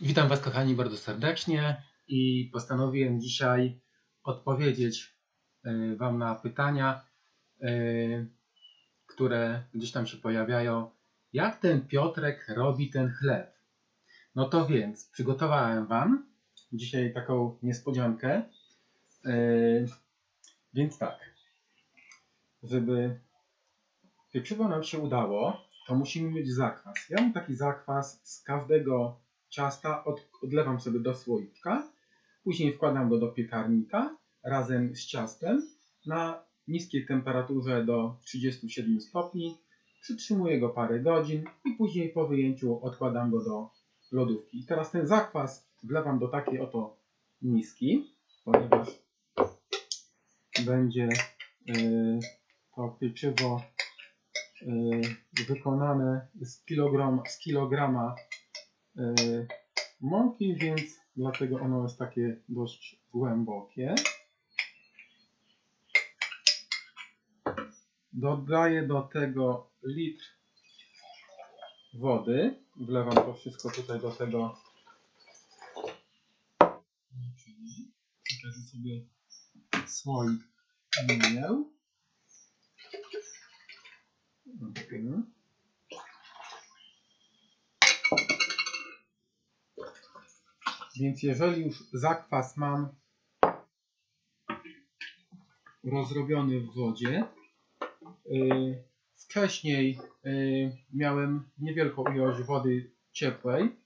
Witam Was, kochani, bardzo serdecznie i postanowiłem dzisiaj odpowiedzieć e, Wam na pytania, e, które gdzieś tam się pojawiają. Jak ten Piotrek robi ten chleb? No to więc przygotowałem Wam dzisiaj taką niespodziankę. E, Więc tak, żeby pieczywo nam się udało, to musimy mieć zakwas. Ja mam taki zakwas z każdego ciasta, od, odlewam sobie do słoika, później wkładam go do piekarnika razem z ciastem na niskiej temperaturze do 37 stopni. Przytrzymuję go parę godzin i później po wyjęciu odkładam go do lodówki. I teraz ten zakwas wlewam do takiej oto miski, ponieważ będzie yy, to pieczywo yy, wykonane z, kilogram, z kilograma mąki, więc dlatego ono jest takie dość głębokie. Dodaję do tego litr wody. Wlewam to wszystko tutaj do tego. Przekażę sobie słoik mieł. Mhm. Więc jeżeli już zakwas mam rozrobiony w wodzie, yy, wcześniej yy, miałem niewielką ilość wody ciepłej,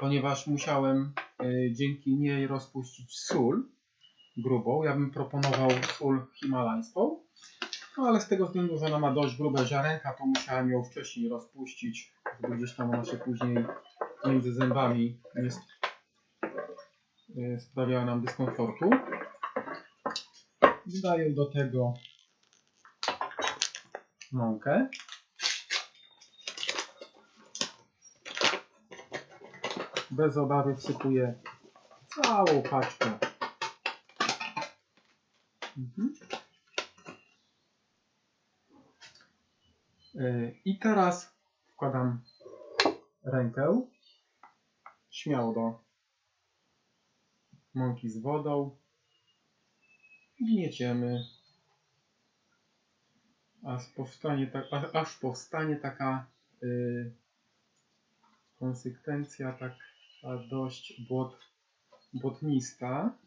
ponieważ musiałem yy, dzięki niej rozpuścić sól grubą. Ja bym proponował sól himalańską, no ale z tego względu, że ona ma dość grube ziarenka, to musiałem ją wcześniej rozpuścić, żeby gdzieś tam ona się później między zębami nie y, sprawiała nam dyskomfortu. Dodaję do tego mąkę. Bez obawy wsypuję całą paczkę. Mhm. Y, I teraz wkładam rękę śmiało do mąki z wodą. Gnieciemy, aż powstanie, ta, aż powstanie taka y, konsystencja taka dość błot, błotnista.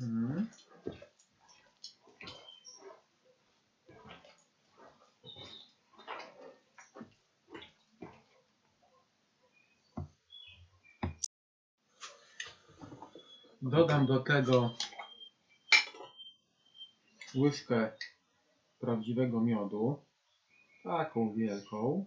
Mhm. Dodam do tego łyżkę prawdziwego miodu, taką wielką.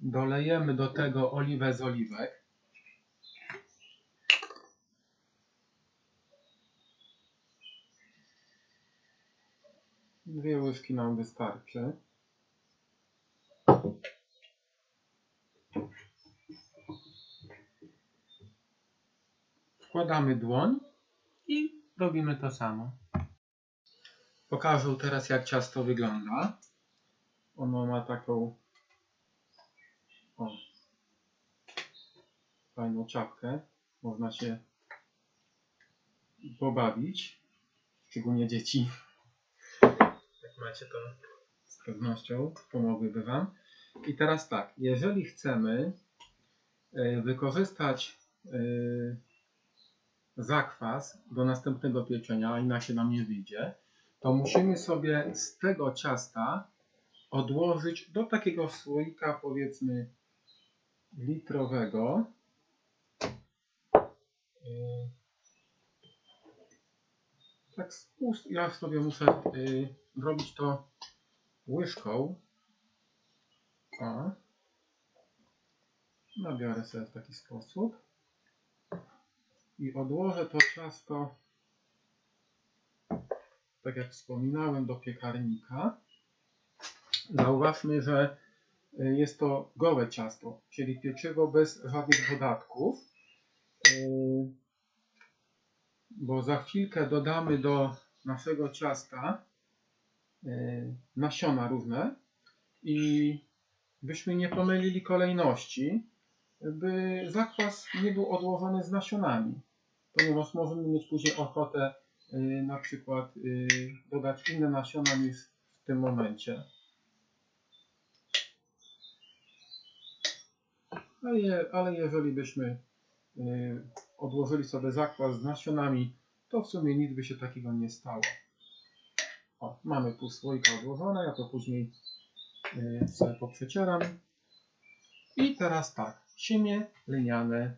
Dolejemy do tego oliwę z oliwek. Dwie łyżki nam wystarczy. Wkładamy dłoń i robimy to samo. Pokażę teraz jak ciasto wygląda. Ono ma taką o, fajną czapkę. Można się pobawić. Szczególnie dzieci. Macie to z pewnością pomogłyby Wam. I teraz tak, jeżeli chcemy e, wykorzystać e, zakwas do następnego pieczenia, a inaczej nam nie wyjdzie, to musimy sobie z tego ciasta odłożyć do takiego słoika powiedzmy litrowego. Tak z ust, ja sobie muszę yy, zrobić to łyżką. O. Nabiorę sobie w taki sposób. I odłożę to ciasto tak jak wspominałem, do piekarnika. Zauważmy, że y, jest to gołe ciasto, czyli pieczywo bez żadnych dodatków. Y, Bo za chwilkę dodamy do naszego ciasta y, nasiona różne i byśmy nie pomylili kolejności, by zakwas nie był odłożony z nasionami, ponieważ możemy mieć później ochotę y, na przykład y, dodać inne nasiona niż w tym momencie. Ale, ale jeżeli byśmy odłożyli sobie zakwas z nasionami, to w sumie nic by się takiego nie stało. O, mamy pół słoika odłożone, ja to później y, sobie poprzecieram. I teraz tak, siemię lniane.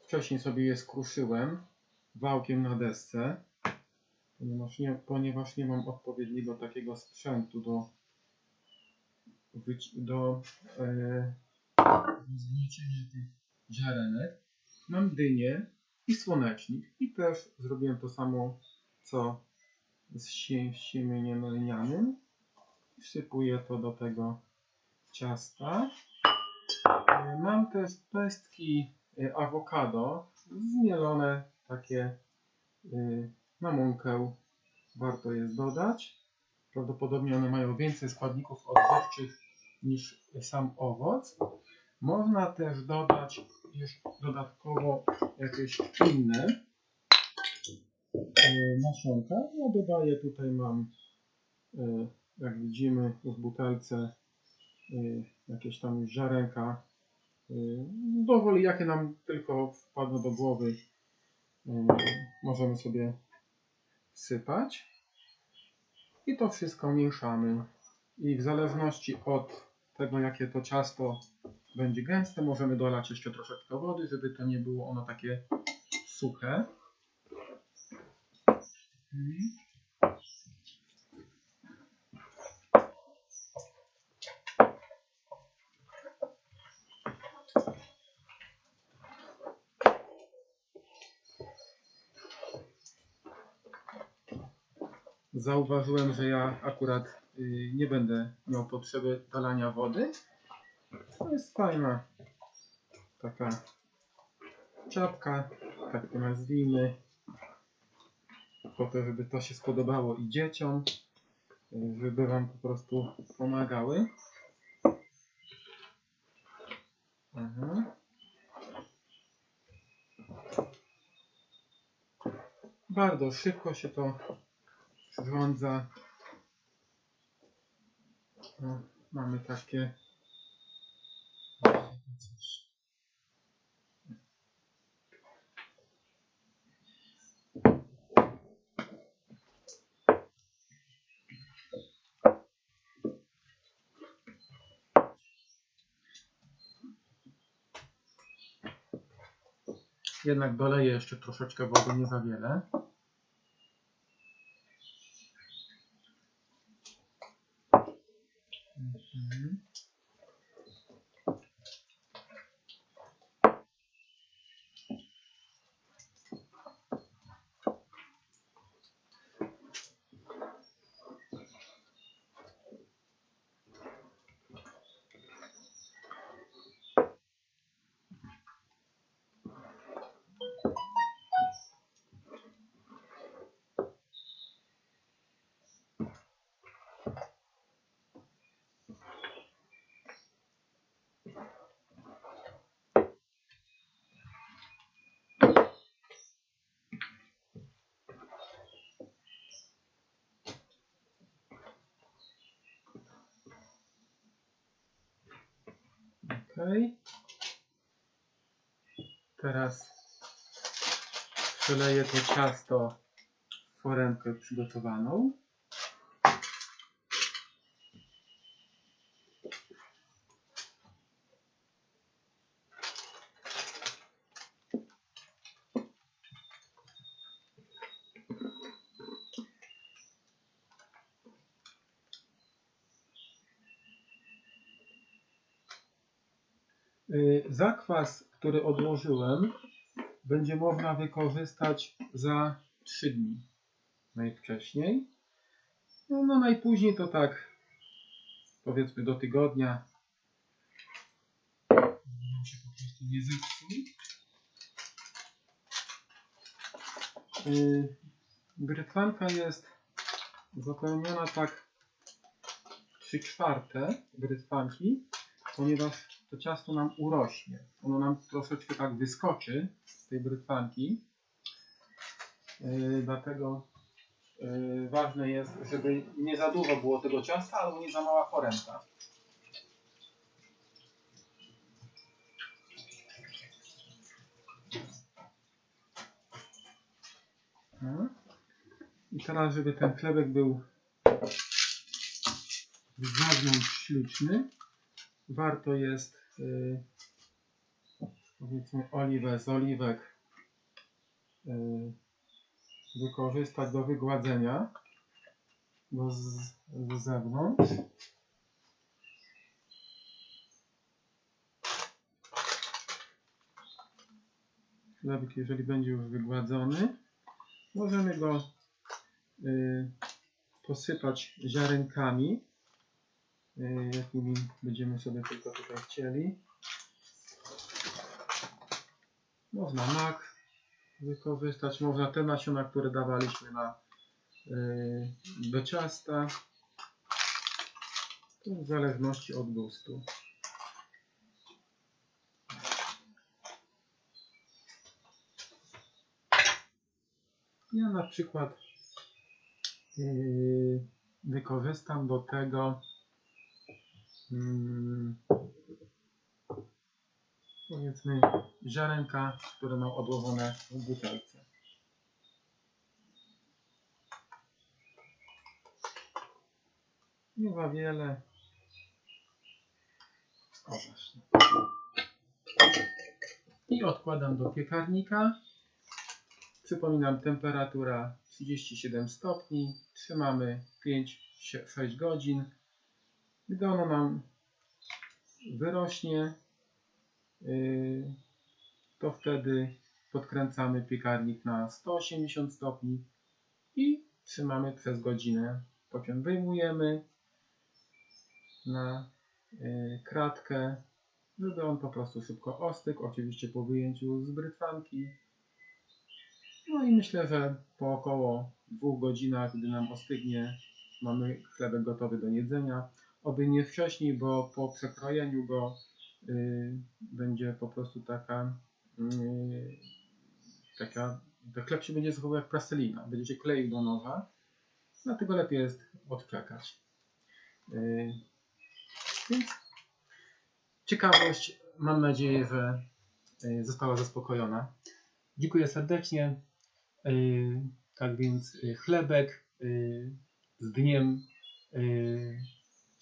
Wcześniej sobie je skruszyłem wałkiem na desce, ponieważ nie, ponieważ nie mam odpowiedniego takiego sprzętu do, do e, zgniecienia tych ziarenek. Mam dynię i słonecznik i też zrobiłem to samo co z sie- siemieniem lnianym. Wsypuję to do tego ciasta. E, Mam też pestki e, awokado zmielone takie y, na mąkę warto jest dodać. Prawdopodobnie one mają więcej składników odżywczych niż sam owoc. Można też dodać jeszcze dodatkowo jakieś inne y, nasionka. Ja dodaję tutaj mam y, jak widzimy w butelce y, jakieś tam już ziarenka dowoli jakie nam tylko wpadną do głowy możemy sobie sypać i to wszystko mieszamy. I w zależności od tego jakie to ciasto będzie gęste możemy dolać jeszcze troszeczkę wody żeby to nie było ono takie suche. Zauważyłem, że ja akurat y, nie będę miał potrzeby dolania wody. To jest fajna taka czapka, tak to nazwijmy. Po to, żeby to się spodobało i dzieciom, żeby wam po prostu pomagały. Aha. Bardzo szybko się to przyrządza. No, mamy takie. Jednak doleję jeszcze troszeczkę wody, nie za wiele. Teraz przeleję to ciasto w foremkę przygotowaną. Zakwas, który odłożyłem, będzie można wykorzystać za 3 dni. najwcześniej. No, no najpóźniej to tak powiedzmy do tygodnia. Nam się po prostu nie. Yy, Brytwanka jest zapełniona tak 3 czwarte brytwanki, ponieważ to ciasto nam urośnie. Ono nam troszeczkę tak wyskoczy z tej brytwanki. Yy, dlatego yy, ważne jest, żeby nie za dużo było tego ciasta, albo nie za mała foremka. No. I teraz, żeby ten chlebek był z zewnątrz śliczny, warto jest yy, powiedzmy oliwę z oliwek yy, wykorzystać do wygładzenia go z, z zewnątrz. Chlebek, jeżeli będzie już wygładzony, możemy go y, posypać ziarenkami, y, jakimi będziemy sobie tylko tutaj chcieli. Można mak wykorzystać, można te nasiona, które dawaliśmy na, do ciasta. To w zależności od gustu. Ja na przykład yy, wykorzystam do tego mm, powiedzmy ziarenka, które mam odłożone w butelce. Nie za wiele. O właśnie. I odkładam do piekarnika. Przypominam, temperatura 37 stopni. Trzymamy 5-6 godzin. Gdy ono nam wyrośnie, yy, to wtedy podkręcamy piekarnik na 180 stopni i trzymamy przez godzinę. Potem wyjmujemy na yy, kratkę, żeby on po prostu szybko ostygł. Oczywiście po wyjęciu z brytwanki. No i myślę, że po około dwóch godzinach, gdy nam ostygnie, mamy chlebek gotowy do jedzenia. Oby nie wcześniej, bo po przekrojeniu go y, będzie po prostu taka, y, taka, ten chleb się będzie zachowywał jak plastelina, będzie się kleił do noża, dlatego lepiej jest odczekać. Y, więc ciekawość, mam nadzieję, że y, została zaspokojona. Dziękuję serdecznie. Yy, tak więc chlebek z dniem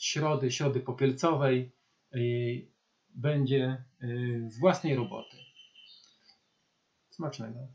środy, środy popielcowej yy, będzie yy, z własnej roboty. Smacznego.